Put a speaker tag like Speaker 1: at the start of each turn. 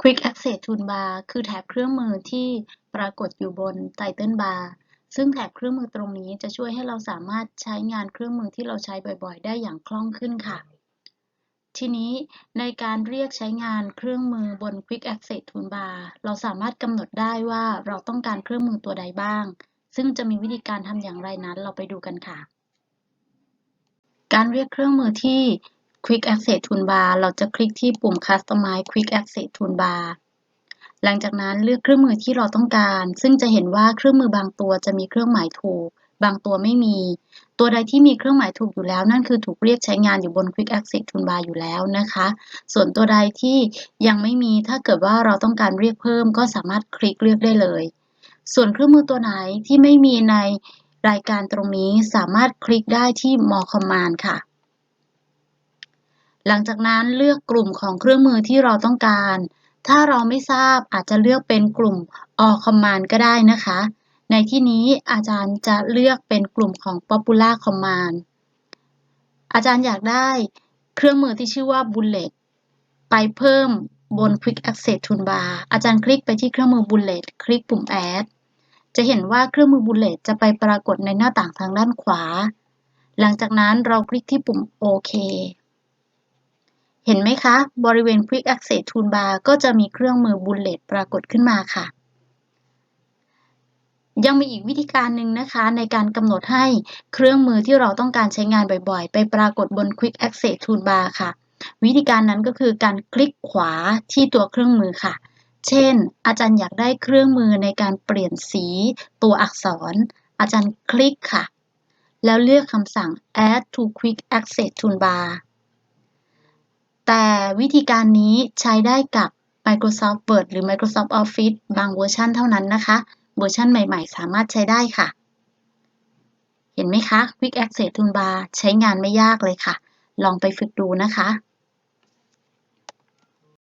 Speaker 1: Quick Access Toolbar คือแถบเครื่องมือที่ปรากฏอยู่บน Title Bar ซึ่งแถบเครื่องมือตรงนี้จะช่วยให้เราสามารถใช้งานเครื่องมือที่เราใช้บ่อยๆ ได้อย่างคล่องขึ้นค่ะ ทีนี้ในการเรียกใช้งานเครื่องมือบน Quick Access Toolbar เราสามารถกำหนดได้ว่าเราต้องการเครื่องมือตัวใดบ้าง ซึ่งจะมีวิธีการทำอย่างไรนั้นเราไปดูกันค่ะ การเรียกเครื่องมือที่ Quick Access Toolbar เราจะคลิกที่ปุ่ม Customize Quick Access Toolbar หลังจากนั้นเลือกเครื่องมือที่เราต้องการ ซึ่งจะเห็นว่าเครื่องมือบางตัวจะมีเครื่องหมายถูก บางตัวไม่มี ตัวใดที่มีเครื่องหมายถูกอยู่แล้ว นั่นคือถูกเรียกใช้งานอยู่บน Quick Access Toolbar อยู่แล้วนะคะ ส่วนตัวใดที่ยังไม่มี ถ้าเกิดว่าเราต้องการเรียกเพิ่ม ก็สามารถคลิกเลือกได้เลย ส่วนเครื่องมือตัวไหนที่ไม่มีในรายการตรงนี้สามารถคลิกได้ที่ More Command ค่ะ หลังจากนั้นเลือกกลุ่มของเครื่องมือที่เราต้องการ ถ้าเราไม่ทราบอาจจะเลือกเป็นกลุ่ม All Command ก็ได้นะคะ ในที่นี้อาจารย์จะเลือกเป็นกลุ่มของ Popular Command อาจารย์อยากได้เครื่องมือที่ชื่อว่า Bullet ไปเพิ่มบน Quick Access Toolbar อาจารย์คลิกไปที่เครื่องมือ Bullet คลิกปุ่ม Add จะเห็นว่าเครื่องมือ Bullet จะไปปรากฏในหน้าต่างทางด้านขวา หลังจากนั้นเราคลิกที่ปุ่มโอเค เห็นไหมคะ บริเวณ Quick Access Toolbar ก็จะมีเครื่องมือ Bullet ปรากฏขึ้นมาค่ะ ยังมีอีกวิธีการหนึ่งนะคะ ในการกำหนดให้เครื่องมือที่เราต้องการใช้งานบ่อยๆ ไปปรากฏบน Quick Access Toolbar ค่ะ วิธีการนั้นก็คือการคลิกขวาที่ตัวเครื่องมือค่ะ เช่น อาจารย์อยากได้เครื่องมือในการเปลี่ยนสีตัวอักษร อาจารย์คลิกค่ะ แล้วเลือกคำสั่ง add to quick access toolbar แต่วิธีการนี้ใช้ได้กับ Microsoft Word หรือ Microsoft Office บางเวอร์ชันเท่านั้นนะคะ เวอร์ชันใหม่ๆ สามารถใช้ได้ค่ะ เห็นไหมคะ Quick Access Toolbar ใช้งานไม่ยากเลยค่ะ ลองไปฝึกดูนะคะ